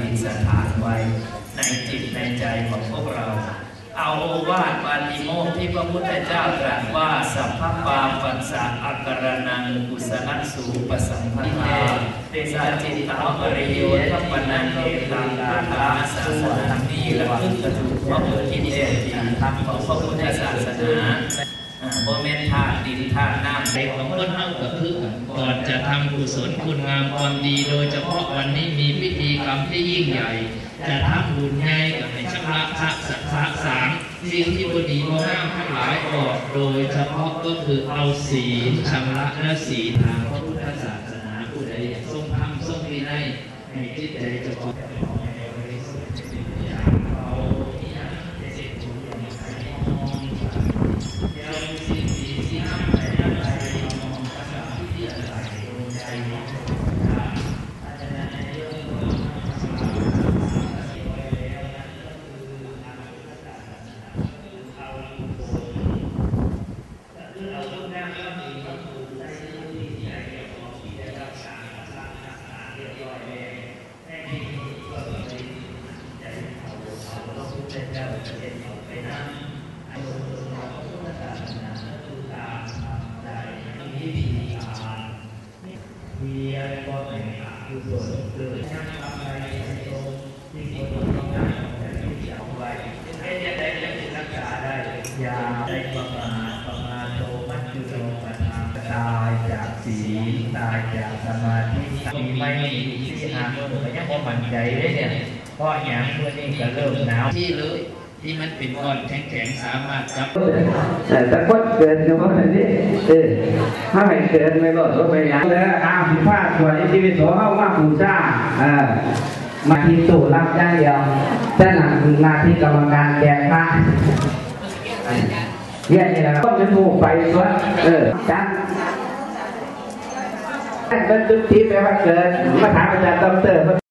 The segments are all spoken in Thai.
ดิษฐานไว้ ในจิตในใจของพวกเรา เอาโอวาทปาติโมกที่พระพุทธเจ้าตรัสว่า สัพพปาปัสสะอักกรนังกุสลัสูปสัมพันธาเตสาจิตตาปริโยทัปนังเกตังกาถาสาสนานี้ละพึ่งกระถูกว่าเกิดที่เดชที่ธรรมของพระพุทธศาสนา อ่าโมเมนธาตุดินธาตุน้ำในของคนเฮาก็คือก่อนจะทำกุศลคุณงามความดี โดยเฉพาะวันนี้มีพิธีกรรมที่ยิ่งใหญ่ จะทำบุญใหญ่กับในชำระพระสัทธะสามสิ่งที่บดีบ่ห้ามทั้งหลายออกโดยเฉพาะก็คือเอาศีลชำระและศีลทางพระพุทธศาสนาผู้ใดทรงธรรมทรงวินัยให้จิตใจจะของให้บริสุทธิ์อย่างเอาที่นั่นจะเสร็จบุญอย่างไรมองยังสิ่งดีที่ห้ามใจอะไรมองภาษาที่อะไรดวงใจอาจารย์ในเรื่องของ มีอะไรก็ไม่ขาดคือส่วนเกิดช่างทำอะไรตรงที่คนต้องการแต่ที่เอาไว้ให้เนี่ยได้จะรักษาได้ยาได้ประมาทประมาทโตมัจจุโตปัฏฐานตายจากศีลตายจากสมาธิมีไม่ มีที่หาเมื่อก็ยังพอมั่นใจได้เนี่ยเพ ราะอย่างเมื่อนี้ก็เริ่มหนาวที่เลยที่มันเป็นก้อนแข็งๆสามารถจับแต่ตะกดเกินเฉพาะอันนี้เออถ้าไม่เกินไม่ลดก็ไม่ยังแล้วอาผิดพลาสวนชีวิตโสเข้ามาปูชาอ่ามาที่ตู่รับได้เดียวแต่หนังหน้าที่กรรมการแจกพระเรียนี่แหละต้องจะถูกไปตัวเออจังเป็นจุดที่แปว่าเกินมาถามอาจารย์ดอกเตอร์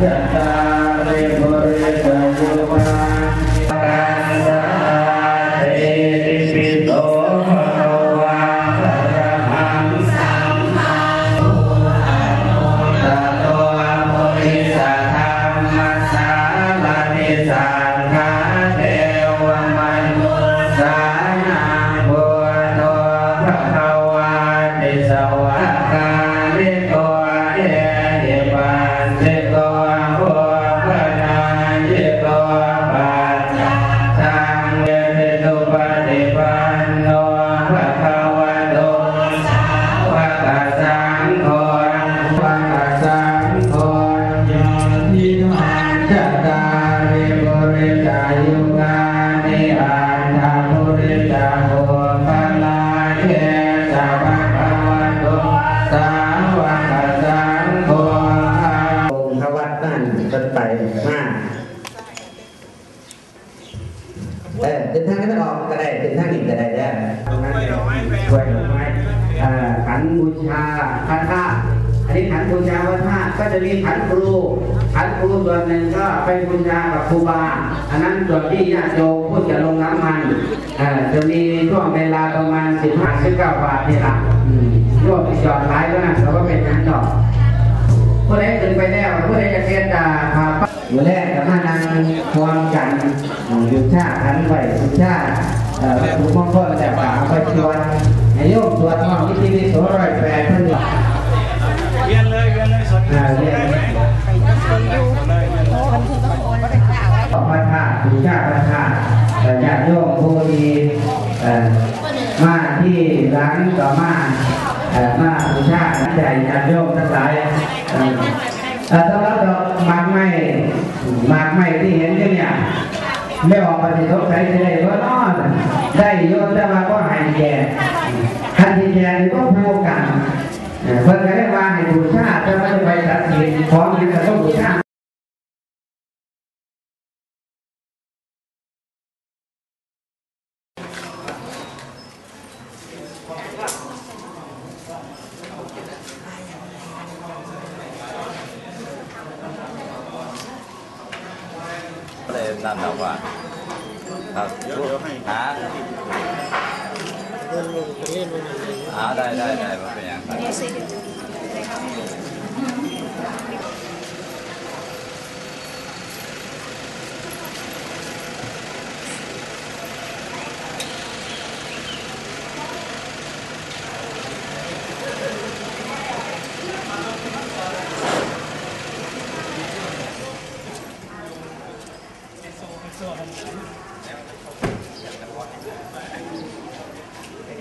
ท ขันบูชาพระธาตุก็จะมีขันครูขันครูส่วนหนึ่งก็ไปบูชากับครูบาอันนั้นส่วนที่ญาติโยมผู้จะลงน้ำมันเอ่อจะมีช่วงเวลาประมาณสิบห้าสิบเก้าบาทนี่ละร่วมจอดท้ายก็นะเราก็เป็นนั้นดอกผู้ใดถึงไปแล้วผู้ใดจะเรียนด่าพามื่อแรกกับมานั่งความกันอยู่ชาติขันไหวสุชาติเอ่อถูกมงคลแต่ป่าไปชวนให้โยมสวดมนต์ที่ที่โสร้อยแปดท่าน พระธาตุสุชาติพระธาตุเอ่อญาติโยมผู้ดีมาที่ร้านต่อมาเอ่มาสุชาติใจญาติโยมทั้งหลายเอ่อเอ่อสำหรับดอกมากไม้หมากไม้ที่เห็นเนี่ยไม่ออกปฏิสงสัยจะได้ว่านอนได้โยนแต่ว่าก็หายแก่คันทีแก่ก็พูกันเอ่อเพิ่นก็ ให้บูชาแต่ไม่ได้ไปตัดสินของนี้ก็ต้องบูชาก็เลยนั่นเราว่าครับหาหาได้ได้ได้มาเป็นอย่างไร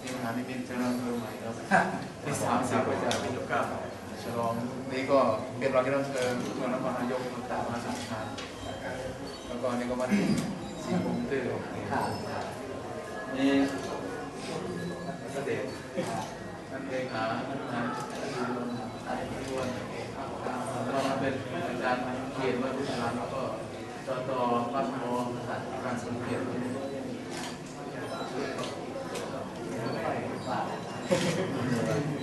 ทีมงานนี้เป็นเจริญเพิ่มใหม่ครับที่สามสิบก็จะเป็นยกเก้าฉลองนี่ก็ เป็นรองที่เราเชิญเมืองนครนายกตามมาสัมภาษณ์แล้วก็นี่ก็มาที่สีมุมตื้อนี่เสด็จนเลขาท่านนายท่านนายด้วยแล้วมาเป็นอาจารย์เขียนว่าผู้ชายแล้วก็จอตอปัตโมการสมเกติเอา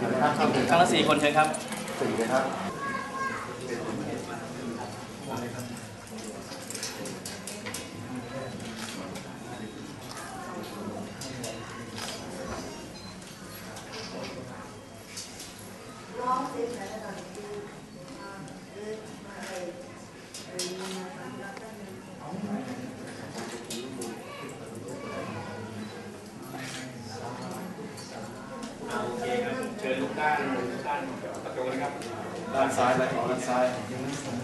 ครับครับครั้งละสี่คนเชิญครับสี่เลยครับ ด้านลูกด้านประตูนะครับด้านซ้าย